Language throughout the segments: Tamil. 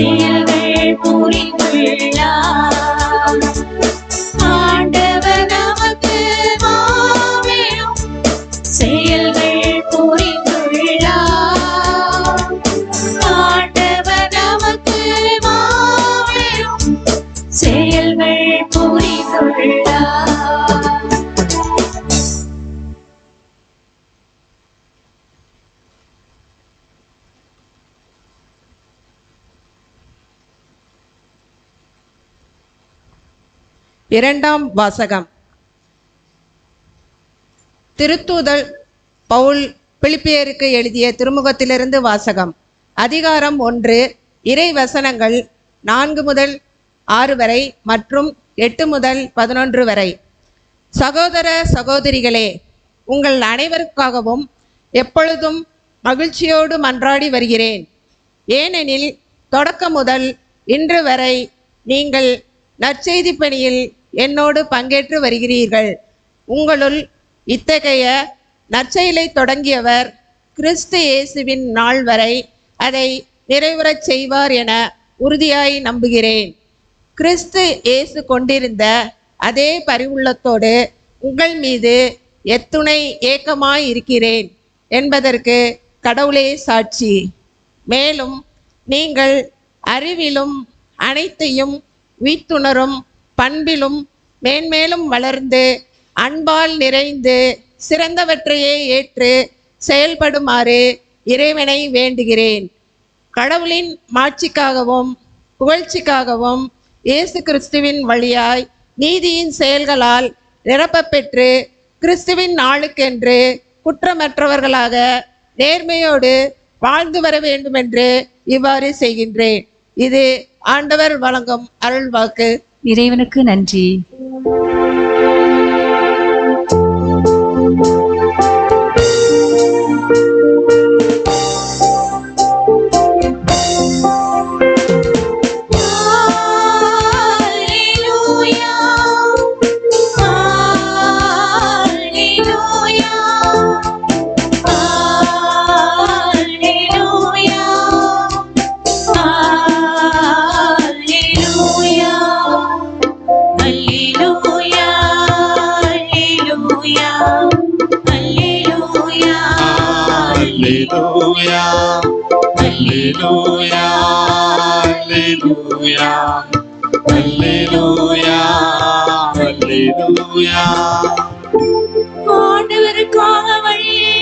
see you. இரண்டாம் வாசகம். திருத்தூதல் பவுல் பிலிப்பியருக்கு எழுதிய திருமுகத்திலிருந்து வாசகம். அதிகாரம் ஒன்று இறை வசனங்கள் நான்கு முதல் ஆறு வரை மற்றும் எட்டு முதல் பதினொன்று வரை. சகோதர சகோதரிகளே உங்கள் அனைவருக்காகவும் எப்பொழுதும் மகிழ்ச்சியோடு மன்றாடி வருகிறேன். ஏனெனில் தொடக்கம் முதல் இன்று வரை நீங்கள் நற்செய்தி பணியில் என்னோடு பங்கேற்று வருகிறீர்கள். உங்களுள் இத்தகைய நற்செயலை தொடங்கியவர் கிறிஸ்து இயேசுவின் நாள் வரை அதை நிறைவுறச் செய்வார் என உறுதியாய் நம்புகிறேன். கிறிஸ்து இயேசு கொண்டிருந்த அதே பரிவுள்ளத்தோடு உங்கள் மீது எத்துணை ஏக்கமாய் இருக்கிறேன் என்பதற்கு கடவுளே சாட்சி. மேலும் நீங்கள் அறிவிலும் அனைத்தையும் வீத்துணரும் பண்பிலும் மேன்மேலும் வளர்ந்து அன்பால் நிறைந்து சிறந்தவற்றையே ஏற்று செயல்படுமாறு இறைவனை வேண்டுகிறேன். கடவுளின் மாட்சிக்காகவும் புகழ்ச்சிக்காகவும் இயேசு கிறிஸ்துவின் வழியாய் நீதியின் செயல்களால் நிரப்பப்பெற்று கிறிஸ்துவின் நாளுக்கென்று குற்றமற்றவர்களாக நேர்மையோடு வாழ்ந்து வர வேண்டுமென்று இவ்வாறு செய்கின்றேன். இது ஆண்டவர் வழங்கும் அருள்வாக்கு. இறைவனுக்கு நன்றி. Alleluia. Alleluia. Alleluia. Alleluia. ஆண்டவருக்காக வழியை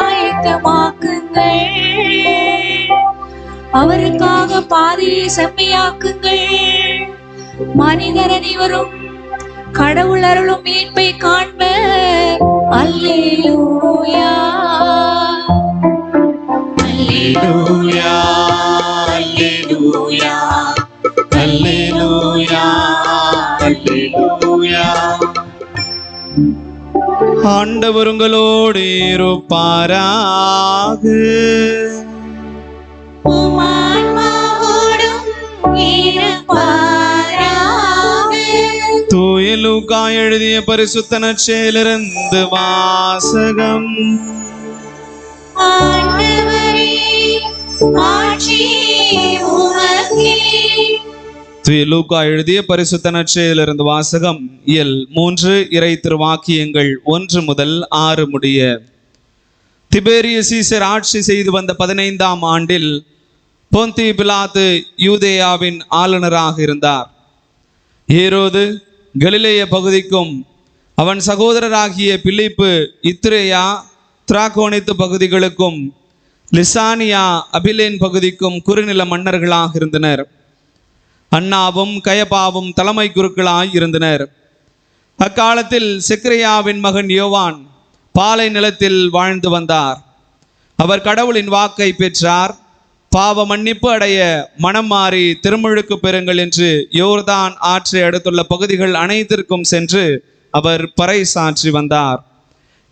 ஆயத்தமாக்குங்கள் அவருக்காக பாதையை செம்மையாக்குங்கள் மனிதர் அனைவரும் கடவுள் அருளும் மீட்பை காண்ப அல்லேலூயா ஆண்டவர் உங்களோடு இருப்பாராக. உம் ஆன்மாவோடும் இருப்பாராக. தூய லூக்கா எழுதிய பரிசுத்த நற்செயலிருந்து வாசகம். ஆண்டவரே, ஆட்சி எழுதிய பரிசுத்த நற்செயலிருந்து வாசகம் இயல் மூன்று இறை திருவாக்கியங்கள் ஒன்று முதல் ஆறு முடிய. திபேரிய சீசர் ஆட்சி செய்து வந்த பதினைந்தாம் ஆண்டில் பொந்தி பிலாத்து யூதேயாவின் ஆளுநராக இருந்தார். ஏரோது கலிலேய பகுதிக்கும் அவன் சகோதரராகிய பிலிப்பு இத்ரேயா திராகோனித்து பகுதிகளுக்கும் லிசானியா அபிலேன் பகுதிக்கும் குறுநில மன்னர்களாக இருந்தனர். அண்ணாவும் கயபாவும் தலைமை குருக்களாய் இருந்தனர். அக்காலத்தில் சிக்ரியாவின் மகன் யோவான் பாலை நிலத்தில் வாழ்ந்து வந்தார். அவர் கடவுளின் வாக்கை பெற்றார். பாவ மன்னிப்பு அடைய மனம் மாறி திருமுழுக்கு பெறுங்கள் என்று யோர்தான் ஆற்றை அடுத்துள்ள பகுதிகள் அனைத்திற்கும் சென்று அவர் பறை சாற்றி வந்தார்.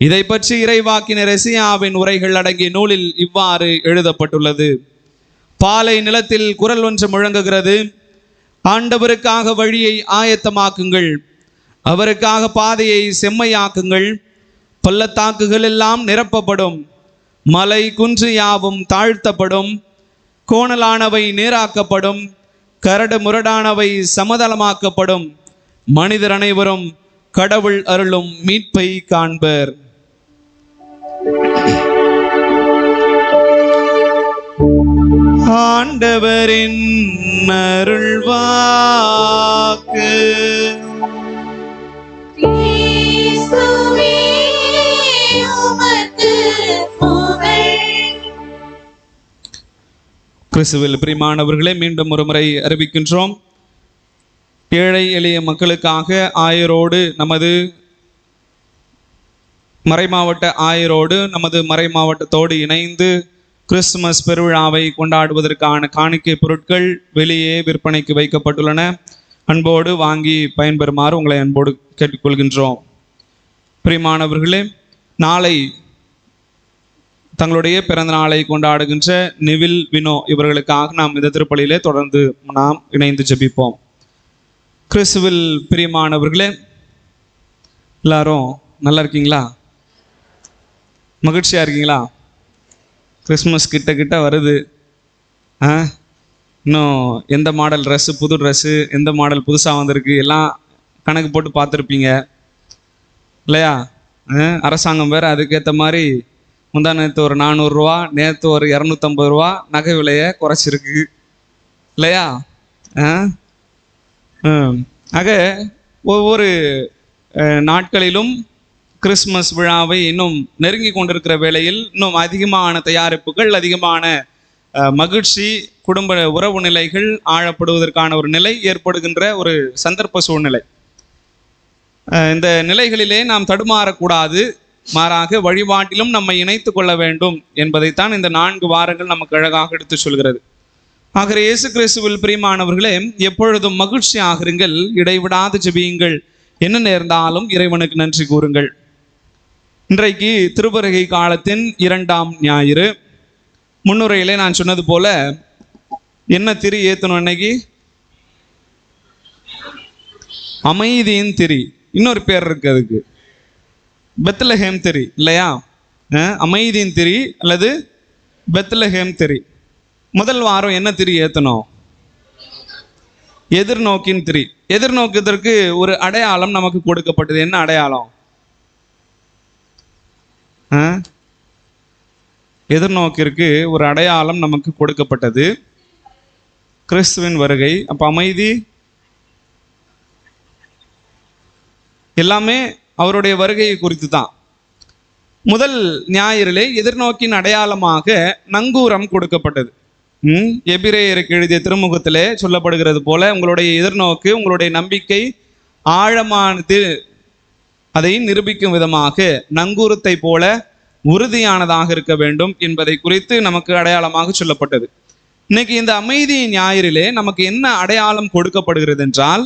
இதை பற்றி இறைவாக்கினர் எசியாவின் உரைகள் அடங்கிய நூலில் இவ்வாறு எழுதப்பட்டுள்ளது. பாலை நிலத்தில் குரல் ஒன்று முழங்குகிறது. ஆண்டவருக்காக வழியை ஆயத்தமாக்குங்கள். அவருக்காக பாதையை செம்மையாக்குங்கள். பள்ளத்தாக்குகள் எல்லாம் நிரப்பப்படும். மலை குன்று யாவும் தாழ்த்தப்படும். கோணலானவை நேராக்கப்படும். கரடு முரடானவை சமதளமாக்கப்படும். மனிதர் அனைவரும் கடவுள் அருளும் மீட்பை காண்பர். ஆண்டவரின் அருள்வாக்கு. கிறிஸ்துவில் பிரிமானவர்களே மீண்டும் ஒருமுறை அறிவிக்கின்றோம். ஏழை எளிய மக்களுக்காக ஆயரோடு நமது மறைமாவட்ட ஆயரோடு நமது மறைமாவட்டத்தோடு இணைந்து கிறிஸ்துமஸ் பெருவிழாவை கொண்டாடுவதற்கான காணிக்கை பொருட்கள் வெளியே விற்பனைக்கு வைக்கப்பட்டுள்ளன. அன்போடு வாங்கி பயன்பெறுமாறு உங்களை அன்போடு கேட்டுக்கொள்கின்றோம். பிரிமானவர்களே நாளை தங்களுடைய பிறந்த நாளை கொண்டாடுகின்ற நிவில் வினோ இவர்களுக்காக நாம் இந்த திருப்பலியிலே தொடர்ந்து நாம் இணைந்து ஜெபிப்போம். கிறிஸ்துவில் பிரியமானவர்களே எல்லாரும் நல்லா இருக்கீங்களா? மகிழ்ச்சியாக இருக்கீங்களா? கிறிஸ்மஸ் கிட்ட கிட்ட வருது. ஆ? இன்னும் எந்த மாடல் ட்ரெஸ்ஸு புது ட்ரெஸ்ஸு எந்த மாடல் புதுசாக வந்திருக்கு? எல்லாம் கணக்கு போட்டு பார்த்துருப்பீங்க. இல்லையா? ஆ, அரசாங்கம் வேறு அதுக்கேற்ற மாதிரி முந்தா நேற்று ஒரு நானூறுரூவா நேற்று ஒரு இரநூத்தம்பது ரூபா நகை விலையை குறைச்சிருக்கு. இல்லையா? ஆ? ஆக ஒவ்வொரு நாட்களிலும் கிறிஸ்மஸ் விழாவை இன்னும் நெருங்கி கொண்டிருக்கிற வேளையில் இன்னும் அதிகமான தயாரிப்புகள் அதிகமான மகிழ்ச்சி குடும்ப உறவு நிலைகள் ஆழப்படுவதற்கான ஒரு நிலை ஏற்படுகின்ற ஒரு சந்தர்ப்ப சூழ்நிலை. இந்த நிலைகளிலே நாம் தடுமாறக்கூடாது. மாறாக வழிபாட்டிலும் நம்மை இணைத்து கொள்ள வேண்டும் என்பதைத்தான் இந்த நான்கு வாரங்கள் நமக்கு அழகாக எடுத்து சொல்கிறது. ஆகிற இயேசு கிறிஸ்துவில் பிரியமானவர்களே எப்பொழுதும் மகிழ்ச்சி ஆகிறீங்கள் இடைவிடாது ஜெபியுங்கள். என்ன நேர்ந்தாலும் இறைவனுக்கு நன்றி கூறுங்கள். இன்றைக்கு திருப்பருகை காலத்தின் இரண்டாம் ஞாயிறு. முன்னுரையிலே நான் சொன்னது போல என்ன திரி ஏத்தணும் இன்னைக்கு அமைதியின் திரி. இன்னொரு பேர் இருக்கு அதுக்கு. பெத்லஹேம் திரி இல்லையா? அமைதியின் திரி அல்லது பெத்லஹேம் திரி. முதல் வாரம் என்ன திரி ஏத்தணும்? எதிர்நோக்கின் திரி. எதிர்நோக்கத்திற்கு ஒரு அடையாளம் நமக்கு கொடுக்கப்பட்டது. என்ன அடையாளம்? எதிர்நோக்கிற்கு ஒரு அடையாளம் நமக்கு கொடுக்கப்பட்டது. கிறிஸ்துவின் வருகை. அப்போ அமைதி? எல்லாமே அவருடைய வருகையை குறித்து தான் முதல் ஞாயிறிலே எதிர்நோக்கின் அடையாளமாக நங்கூரம் கொடுக்கப்பட்டது. ம்? எபிரேயருக்கு எழுதிய திருமுகத்திலே சொல்லப்படுகிறது போல உங்களுடைய எதிர்நோக்கு உங்களுடைய நம்பிக்கை ஆழமானது அதை நிரூபிக்கும் விதமாக நங்கூரத்தை போல உறுதியானதாக இருக்க வேண்டும் என்பதை குறித்து நமக்கு அடையாளமாக சொல்லப்பட்டது. இன்னைக்கு இந்த அமைதி ஞாயிறிலே நமக்கு என்ன அடையாளம் கொடுக்கப்படுகிறது என்றால்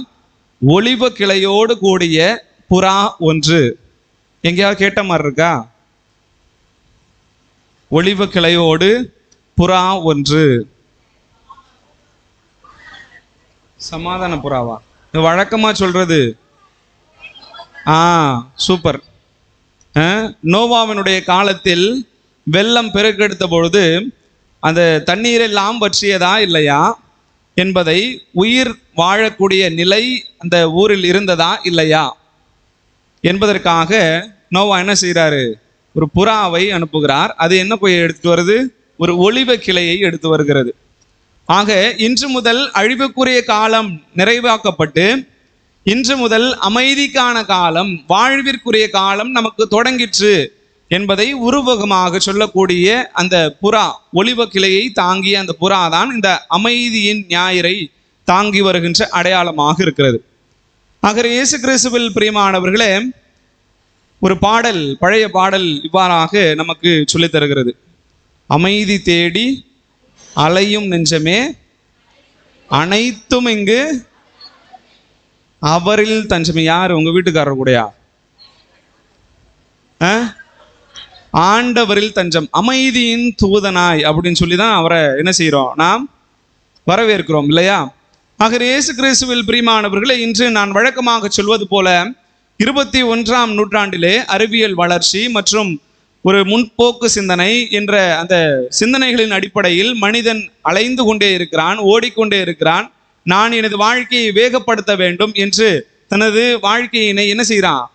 ஒளிவ கிளையோடு கூடிய புறா ஒன்று. எங்கேயாவது கேட்ட மாதிரி இருக்கா? ஒளிவ கிளையோடு புறா ஒன்று. சமாதான புறாவா? வழக்கமா சொல்றது ஆ சூப்பர் நோவாவினுடைய காலத்தில் வெள்ளம் பெருக்கெடுத்த பொழுது அந்த தண்ணீரெல்லாம் பற்றியதா இல்லையா என்பதை உயிர் வாழக்கூடிய நிலை அந்த ஊரில் இருந்ததா இல்லையா என்பதற்காக நோவா என்ன செய்கிறாரு? ஒரு புறாவை அனுப்புகிறார். அது என்ன போய் எடுத்து வருது? ஒரு ஒளிவ கிளையை எடுத்து வருகிறது. ஆக இன்று முதல் அழிவுக்குரிய காலம் நிறைவாக்கப்பட்டு இன்று முதல் அமைதிக்கான காலம் வாழ்விற்குரிய காலம் நமக்கு தொடங்கிற்று என்பதை உருவகமாக சொல்லக்கூடிய அந்த புறா ஒளிவ கிளையை தாங்கிய அந்த புறா தான் இந்த அமைதியின் ஞாயிறை தாங்கி வருகின்ற அடையாளமாக இருக்கிறது. ஆக இயேசு கிறிஸ்துவில் பிரியமானவர்களே ஒரு பாடல் பழைய பாடல் இவ்வாறாக நமக்கு சொல்லித் தருகிறது. அமைதி தேடி அலையும் நெஞ்சமே அனைத்தும் இங்கு அவரில் தஞ்சமே யார்? உங்க வீட்டுக்காரர் கூடயா? ஆ? ஆண்டவரில் தஞ்சம் அமைதியின் தூதனாய் அப்படின்னு சொல்லி தான் அவரை என்ன செய்கிறோம் நாம் வரவேற்கிறோம் இல்லையா? ஆக இயேசு கிறிஸ்துவில் பிரியமானவர்களே இன்று நான் வழக்கமாக சொல்வது போல இருபத்தி ஒன்றாம் நூற்றாண்டிலே அறிவியல் வளர்ச்சி மற்றும் ஒரு முன்போக்கு சிந்தனை என்ற அந்த சிந்தனைகளின் அடிப்படையில் மனிதன் அலைந்து கொண்டே இருக்கிறான் ஓடிக்கொண்டே இருக்கிறான். நான் எனது வாழ்க்கையை வேகப்படுத்த வேண்டும் என்று தனது வாழ்க்கையினை என்ன செய்கிறான்?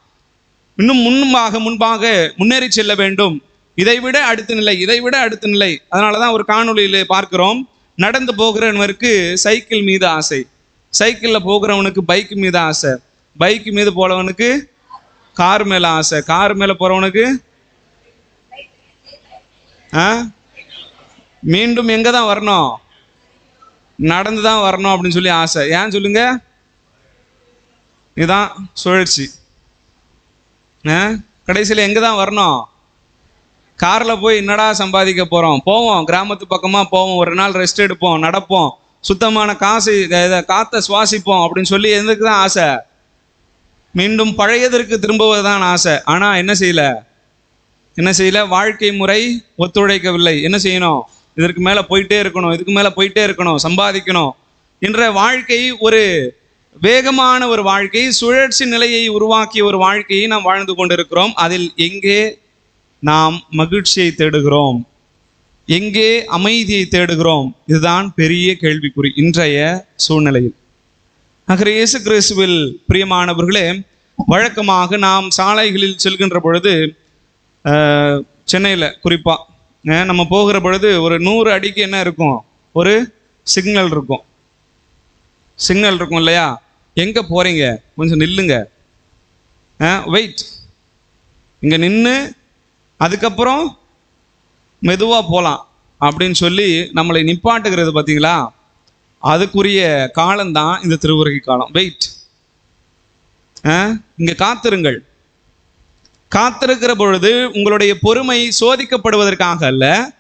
இன்னும் முன்பாக முன்பாக முன்னேறி செல்ல வேண்டும். இதைவிட அடுத்த நிலை இதைவிட அடுத்த நிலை. அதனால தான் ஒரு காணொலியில் பார்க்கிறோம். நடந்து போகிறவனுக்கு சைக்கிள் மீது ஆசை. சைக்கிளில் போகிறவனுக்கு பைக் மீது ஆசை. பைக் மீது போகிறவனுக்கு கார் மேலே ஆசை. கார் மேலே போகிறவனுக்கு ஆ? மீண்டும் எங்கே தான் வரணும்? நடந்து தான் வரணும் அப்படின்னு சொல்லி ஆசை. ஏன் சொல்லுங்க? இதுதான் சுழற்சி. கடைசியில் எங்கே தான் வரணும்? காரில் போய் என்னடா சம்பாதிக்க போகிறோம் போவோம். கிராமத்து பக்கமாக போவோம். ஒரு நாள் ரெஸ்ட் எடுப்போம் நடப்போம். சுத்தமான காசு இதை காற்றை சுவாசிப்போம் அப்படின்னு சொல்லி எதுக்கு தான் ஆசை? மீண்டும் பழையதற்கு திரும்புவது தான் ஆசை. ஆனால் என்ன செய்யல? என்ன செய்யல? வாழ்க்கை முறை ஒத்துழைக்கவில்லை. என்ன செய்யணும்? இதற்கு மேலே போயிட்டே இருக்கணும் இதுக்கு மேலே போயிட்டே இருக்கணும் சம்பாதிக்கணும் என்ற வாழ்க்கை ஒரு வேகமான ஒரு வாழ்க்கை சுழற்சி நிலையை உருவாக்கிய ஒரு வாழ்க்கையை நாம் வாழ்ந்து கொண்டிருக்கிறோம். அதில் எங்கே நாம் மகிழ்ச்சியை தேடுகிறோம்? எங்கே அமைதியை தேடுகிறோம்? இதுதான் பெரிய கேள்விக்குறி இன்றைய சூழ்நிலையில். நகர இயேசு கிறிஸ்துவில் பிரியமானவர்களே வழக்கமாக நாம் சாலைகளில் செல்கின்ற பொழுது சென்னையில் குறிப்பாக நம்ம போகிற பொழுது ஒரு நூறு அடிக்கு என்ன இருக்கும்? ஒரு சிக்னல் இருக்கும். சிக்னல் இருக்கும் இல்லையா? எங்கே போகிறீங்க கொஞ்சம் நில்லுங்க. வெயிட் இங்கே நின்று அதுக்கப்புறம் மெதுவாக போகலாம் அப்படின்னு சொல்லி நம்மளை நிப்பாட்டுகிறது பார்த்தீங்களா அதுக்குரிய காலம்தான் இந்த திருவுருகை காலம். வெயிட் இங்கே காத்திருங்கள். காத்திருக்கிற பொழுது உங்களுடைய பொறுமை சோதிக்கப்படுவதற்காக அல்ல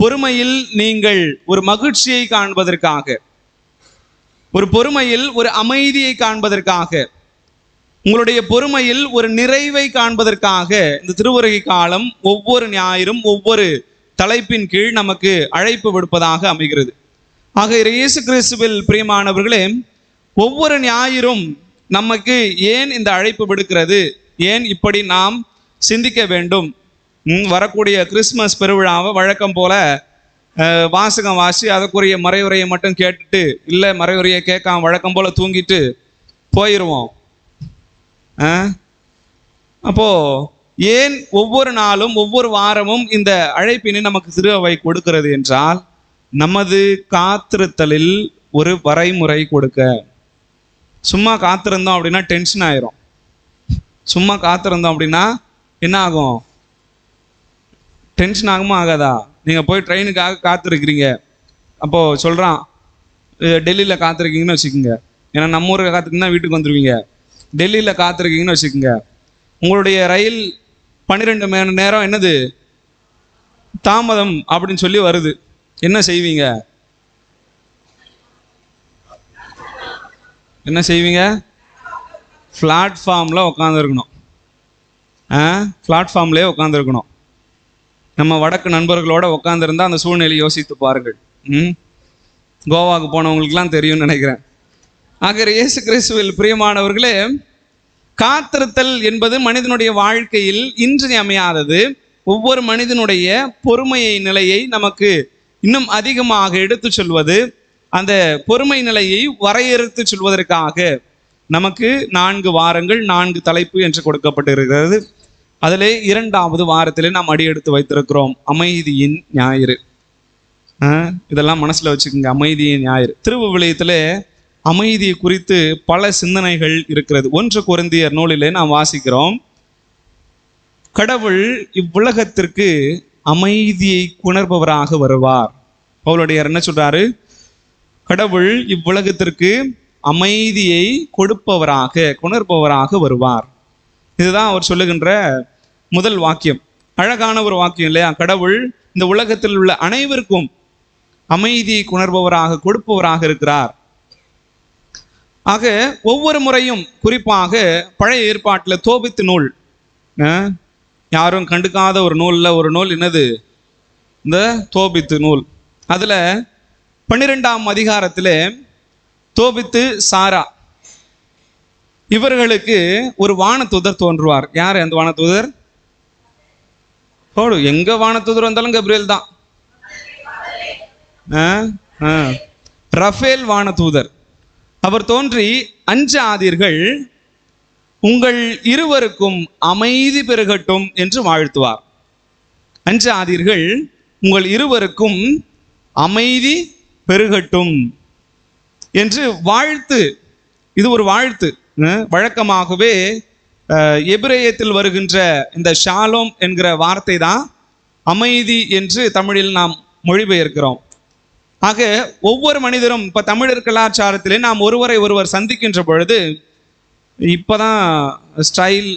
பொறுமையில் நீங்கள் ஒரு மகிழ்ச்சியை காண்பதற்காக ஒரு பொறுமையில் ஒரு அமைதியை காண்பதற்காக உங்களுடைய பொறுமையில் ஒரு நிறைவை காண்பதற்காக இந்த திருவுருகை காலம் ஒவ்வொரு ஞாயிறும் ஒவ்வொரு தலைப்பின் கீழ் நமக்கு அழைப்பு விடுப்பதாக அமைகிறது. ஆக இயேசு கிறிஸ்துவில் பிரியமானவர்களே ஒவ்வொரு ஞாயிறும் நமக்கு ஏன் இந்த அழைப்பு விடுக்கிறது? ஏன் இப்படி நாம் சிந்திக்க வேண்டும்? வரக்கூடிய கிறிஸ்மஸ் பெருவிழாவை வழக்கம் போல வாசகம் வாசி அதற்குரிய மறைவுரையை மட்டும் கேட்டுட்டு இல்லை மறைவுரையை கேட்காம வழக்கம் போல தூங்கிட்டு போயிடுவோம் ஆ? அப்போ ஏன் ஒவ்வொரு நாளும் ஒவ்வொரு வாரமும் இந்த அழைப்பினை நமக்கு திருவை கொடுக்கிறது என்றால் நமது காத்திருத்தலில் ஒரு வரைமுறை கொடுக்க. சும்மா காத்திருந்தோம் அப்படின்னா டென்ஷன் ஆயிரும். சும்மா காத்திருந்தோம் அப்படின்னா என்ன ஆகும் டென்ஷன் ஆகுமா ஆகாதா? நீங்கள் போய் ட்ரெயினுக்காக காத்திருக்கிறீங்க. அப்போது சொல்கிறான் டெல்லியில் காத்திருக்கீங்கன்னு வச்சுக்கோங்க. ஏன்னா நம்ம ஊருக்கு காத்திருந்தா வீட்டுக்கு வந்துடுவீங்க டெல்லியில் காத்திருக்கீங்கன்னு வச்சுக்கோங்க. உங்களுடைய ரயில் பன்னிரெண்டு மணி நேரம் என்னது? தாமதம் அப்படின்னு சொல்லி வருது. என்ன செய்வீங்க? என்ன செய்வீங்க? பிளாட்ஃபார்மில் உட்காந்துருக்கணும் ஆ? பிளாட்ஃபார்ம்லேயே உட்காந்துருக்கணும் நம்ம வடக்கு நண்பர்களோட உட்காந்துருந்தா அந்த சூழ்நிலையை யோசித்து பாருங்கள். ம்? கோவாவுக்கு போனவங்களுக்குலாம் தெரியும்னு நினைக்கிறேன். ஆகிற இயேசு கிறிஸ்துவில் பிரியமானவர்களே காத்திருத்தல் என்பது மனிதனுடைய வாழ்க்கையில் இன்றியமையாதது ஒவ்வொரு மனிதனுடைய பொறுமையை நிலையை நமக்கு இன்னும் அதிகமாக எடுத்துச் சொல்வது அந்த பொறுமை நிலையை வரையறுத்து சொல்வதற்காக. நமக்கு நான்கு வாரங்கள் நான்கு தலைப்பு என்று கொடுக்கப்பட்டிருக்கிறது. அதிலே இரண்டாவது வாரத்திலே நாம் அடியெடுத்து வைத்திருக்கிறோம். அமைதியின் ஞாயிறு. இதெல்லாம் மனசில் வச்சுக்கோங்க. அமைதியின் ஞாயிறு. திருவுவிளையத்திலே அமைதி குறித்து பல சிந்தனைகள் இருக்கிறது. ஒன்று குருந்தியர் நூலிலே நாம் வாசிக்கிறோம். கடவுள் இவ்வுலகத்திற்கு அமைதியை குணர்பவராக வருவார். பவுலுடையார் என்ன சொல்றாரு? கடவுள் இவ்வுலகத்திற்கு அமைதியை கொடுப்பவராக குணர்பவராக வருவார். இதுதான் அவர் சொல்லுகின்ற முதல் வாக்கியம். அழகான ஒரு வாக்கியம் இல்லையா? கடவுள் இந்த உலகத்தில் உள்ள அனைவருக்கும் அமைதியை குணர்பவராக கொடுப்பவராக இருக்கிறார். ஆக ஒவ்வொரு முறையும் குறிப்பாக பழைய ஏற்பாட்டில் தோபித்து நூல். யாரும் கண்டுக்காத ஒரு நூலில் ஒரு நூல் என்னது? இந்த தோபித்து நூல். அதில் பன்னிரெண்டாம் அதிகாரத்தில் தோபித்து சாரா. இவர்களுக்கு ஒரு வானதூதர் தோன்றுவார். யார் அந்த வானதூதர் போடு எங்க வானதூதர் வந்தாலும் கப்ரியல் தான். ஆ, ஆ. ரஃபேல் வானதூதர் அவர் தோன்றி அஞ்சாதீர்கள் உங்கள் இருவருக்கும் அமைதி பெருகட்டும் என்று வாழ்த்துவார். அஞ்சாதீர்கள் உங்கள் இருவருக்கும் அமைதி பெருகட்டும். என்று வாழ்த்து. இது ஒரு வாழ்த்து. வழக்கமாகவே எபிரேயத்தில் வருகின்ற இந்த ஷாலோம் என்கிற வார்த்தை தான் அமைதி என்று தமிழில் நாம் மொழிபெயர்க்கிறோம். ஆக ஒவ்வொரு மனிதரும் இப்போ தமிழர் கலாச்சாரத்திலே நாம் ஒருவரை ஒருவர் சந்திக்கின்ற பொழுது இப்பதான் ஸ்டைல்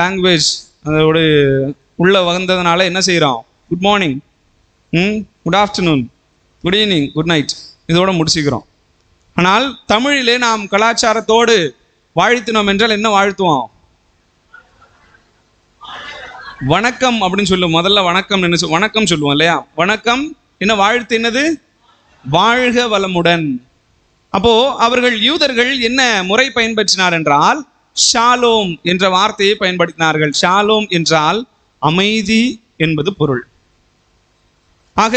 லாங்குவேஜ் அதோட உள்ளே வந்ததுனால என்ன செய்கிறோம் குட் மார்னிங். ம் good afternoon. Good evening. Good night. இதோட முடிச்சுக்கிறோம். ஆனால் தமிழிலே நாம் கலாச்சாரத்தோடு வாழ்த்தினோம் என்றால் என்ன வாழ்த்துவோம்? வணக்கம் அப்படின்னு சொல்லுவோம் முதல்ல வணக்கம் என்ன சொல் வணக்கம் சொல்லுவோம் இல்லையா? வணக்கம் என்ன வாழ்த்து என்னது? வாழ்க வளமுடன். அப்போ அவர்கள் யூதர்கள் என்ன முறை பயன்படுத்தினார் என்றால் ஷாலோம் என்ற வார்த்தையை பயன்படுத்தினார்கள். ஷாலோம் என்றால் அமைதி என்பது பொருள். ஆக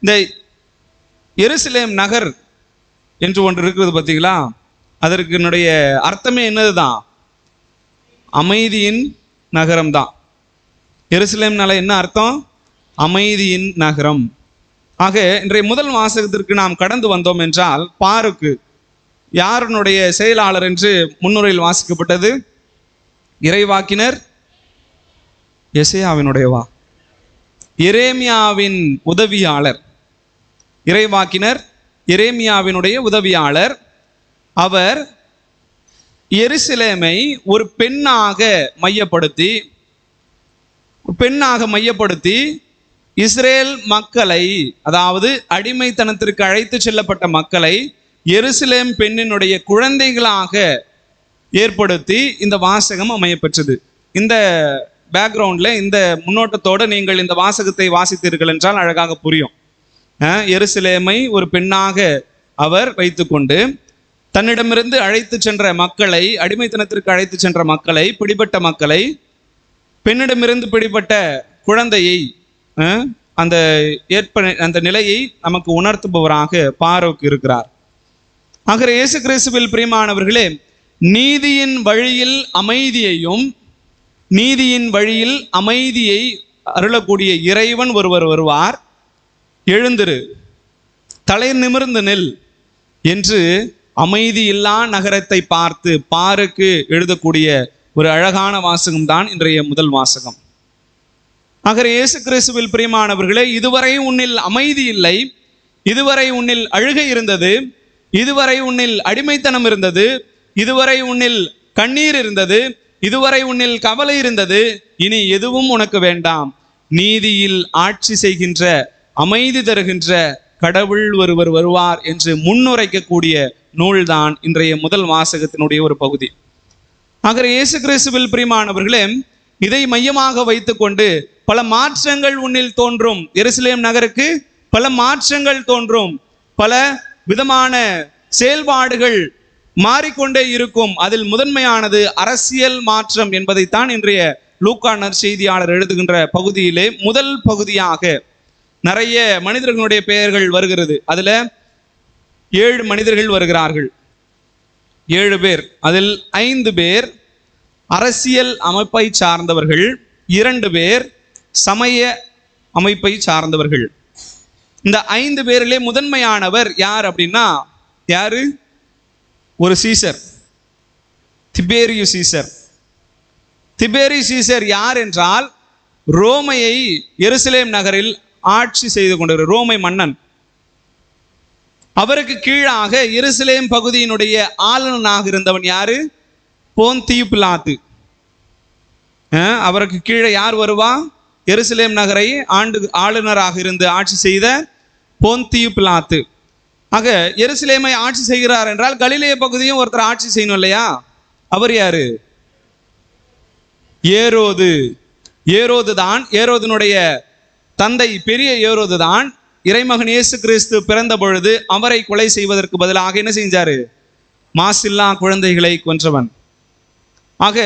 இந்த எருசலேம் நகர் என்று ஒன்று இருக்கிறது பார்த்தீங்களா? அதற்கினுடைய அர்த்தமே என்னதுதான்? அமைதியின் நகரம் தான் எருசலேம்னால என்ன அர்த்தம்? அமைதியின் நகரம். ஆக இன்றைய முதல் வாசகத்திற்கு நாம் கடந்து வந்தோம் என்றால் பாருக்கு யாருனுடைய செயலாளர் என்று முன்னுரையில் வாசிக்கப்பட்டது? இறைவாக்கினர் எசையாவினுடையவா? எரேமியாவின் உதவியாளர். இறைவாக்கினர் எரேமியாவினுடைய உதவியாளர். அவர் எருசலேமை ஒரு பெண்ணாக மையப்படுத்தி பெண்ணாக மையப்படுத்தி இஸ்ரேல் மக்களை அதாவது அடிமைத்தனத்திற்கு அழைத்து செல்லப்பட்ட மக்களை எருசலேம் பெண்ணினுடைய குழந்தைகளாக ஏற்படுத்தி இந்த வாசகம் அமையப்பெற்றது. இந்த பேக்ரவுண்டில் இந்த முன்னோட்டத்தோடு நீங்கள் இந்த வாசகத்தை வாசித்தீர்கள் என்றால் அழகாக புரியும். எருசலேமை ஒரு பெண்ணாக அவர் வைத்துக்கொண்டு தன்னிடமிருந்து அழைத்து சென்ற மக்களை அடிமைத்தனத்திற்கு அழைத்து சென்ற மக்களை பிடிபட்ட மக்களை பெண்ணிடமிருந்து பிடிபட்ட குழந்தையை அந்த ஏற்ப அந்த நிலையை நமக்கு உணர்த்துபவராக பாரோக் இருக்கிறார். ஆகிற இயேசு கிறிஸ்துவில் பிரியமானவர்களே நீதியின் வழியில் அமைதியையும் நீதியின் வழியில் அமைதியை அருளக்கூடிய இறைவன் ஒருவர் வருவார். எழுந்திரு. தலை நிமிர்ந்து நெல் என்று அமைதியில்லா நகரத்தை பார்த்து பாருக்கு எழுதக்கூடிய ஒரு அழகான வாசகம் தான் இன்றைய முதல் வாசகம். ஆகிற இயேசு கிறிஸ்துவில் பிரியமானவர்களே இதுவரை உன்னில் அமைதி இல்லை. இதுவரை உன்னில் அழுகை இருந்தது. இதுவரை உன்னில் அடிமைத்தனம் இருந்தது. இதுவரை உன்னில் கண்ணீர் இருந்தது. இதுவரை உன்னில் கவலை இருந்தது. இனி எதுவும் உனக்கு வேண்டாம். நீதியில் ஆட்சி செய்கின்ற அமைதி தருகின்ற கடவுள் ஒருவர் வருவார் என்று முன்னுரைக்கக்கூடிய நூல்தான் இன்றைய முதல் வாசகத்தினுடைய ஒரு பகுதி. ஆகிற இயேசு கிறிஸ்துவில் பிரிமானவர்களே இதை மையமாக வைத்துக்கொண்டு பல மாற்றங்கள் உன்னில் தோன்றும். எருசலேம் நகருக்கு பல மாற்றங்கள் தோன்றும். பல விதமான செயல்பாடுகள் மாறிக்கொண்டே இருக்கும். அதில் முதன்மையானது அரசியல் மாற்றம் என்பதைத்தான் இன்றைய லூக்கானர் செய்தியாளர் எழுதுகின்ற பகுதியிலே முதல் பகுதியாக நிறைய மனிதர்களுடைய பெயர்கள் வருகிறது. அதில் ஏழு மனிதர்கள் வருகிறார்கள். ஏழு பேர். அதில் ஐந்து பேர் அரசியல் அமைப்பை சார்ந்தவர்கள் இரண்டு பேர் சமய அமைப்பை சார்ந்தவர்கள். இந்த ஐந்து பேரிலே முதன்மையானவர் யார் அப்படின்னா யாரு? ஒரு Caesar. Tiberius Caesar. Tiberius Caesar யார் என்றால் ரோமையை எருசலேம் நகரில் ஆட்சி செய்து கொண்டிருக்கிற ரோமை மன்னன். அவருக்கு கீழாக எருசலேம் பகுதியினுடைய ஆளுநனாக இருந்தவன் யாரு? போந்தியு பிலாத்து அவருக்கு கீழே யார் வருவா? எருசலேம் நகரை ஆண்டு ஆளுநராக இருந்து ஆட்சி செய்த போந்தியு பிலாத்து ஆக எருசலேமை ஆட்சி செய்கிறார் என்றால் கலிலேய பகுதியும் ஒருத்தர் ஆட்சி செய்யணும் இல்லையா? அவர் யாரு? ஏரோது. ஏரோது தான் ஏரோதினுடைய தந்தை பெரிய ஏரோதுதான் இறைமகன் இயேசு கிறிஸ்து பிறந்த பொழுது அவரை கொலை செய்வதற்கு பதிலாக என்ன செஞ்சாரு? மாசில்லா குழந்தைகளை கொன்றவன். ஆக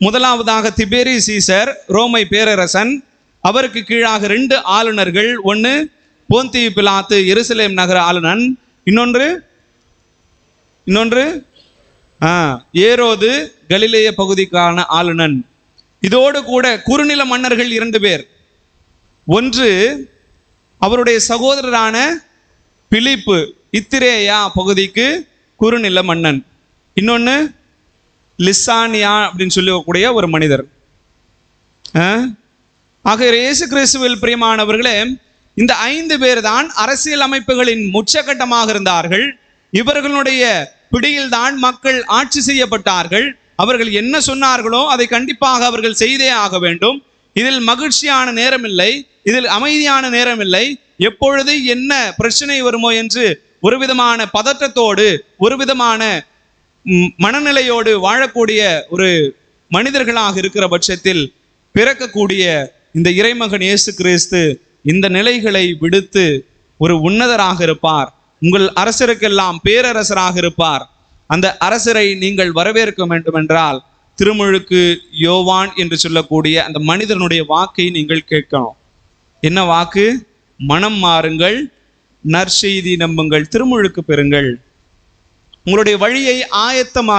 முதலாவதாக திபேரி சீசர் ரோமை பேரரசன் அவருக்கு கீழாக ரெண்டு ஆளுநர்கள் ஒன்று போந்தி பிலாத்து எருசலேம் நகர ஆளுநன் இன்னொன்று இன்னொன்று ஆ, ஏரோது கலிலேய பகுதிக்கான ஆளுநன். இதோடு கூட குறுநில மன்னர்கள் இரண்டு பேர். ஒன்று அவருடைய சகோதரரான பிலிப்பு இத்திரேயா பகுதிக்கு குறுநில மன்னன். இன்னொன்று லிசானியா அப்படின்னு சொல்லக்கூடிய ஒரு மனிதர். ஆ? ஆக இயேசு கிறிஸ்துவில் பிரியமானவர்களே இந்த ஐந்து பேர் தான் அரசியல் அமைப்புகளின் முச்சக்கட்டமாக இருந்தார்கள். இவர்களுடைய பிடியில்தான் மக்கள் ஆட்சி செய்யப்பட்டார்கள். அவர்கள் என்ன சொன்னார்களோ அதை கண்டிப்பாக அவர்கள் செய்தே ஆக வேண்டும். இதில் மகிழ்ச்சியான நேரம் இல்லை இதில் அமைதியான நேரம் இல்லை எப்பொழுது என்ன பிரச்சனை வருமோ என்று ஒரு விதமான பதற்றத்தோடு ஒரு விதமான மனநிலையோடு வாழக்கூடிய ஒரு மனிதர்களாக இருக்கிற பட்சத்தில் பிறக்கக்கூடிய இந்த இறைமகன் இயேசு கிறிஸ்து இந்த நிலைகளை விடுத்து ஒரு உன்னதராக இருப்பார். உங்கள் அரசருக்கெல்லாம் பேரரசராக இருப்பார். அந்த அரசரை நீங்கள் வரவேற்க வேண்டும் என்றால் திருமுழுக்கு யோவான் என்று சொல்லக்கூடிய அந்த மனிதனுடைய வாக்கை நீங்கள் கேட்கணும். என்ன வாக்கு? மனம் மாறுங்கள் நற்செய்தி நம்புங்கள் திருமுழுக்கு பெறுங்கள். உங்களுடைய வழியை ஆயத்தமாக்க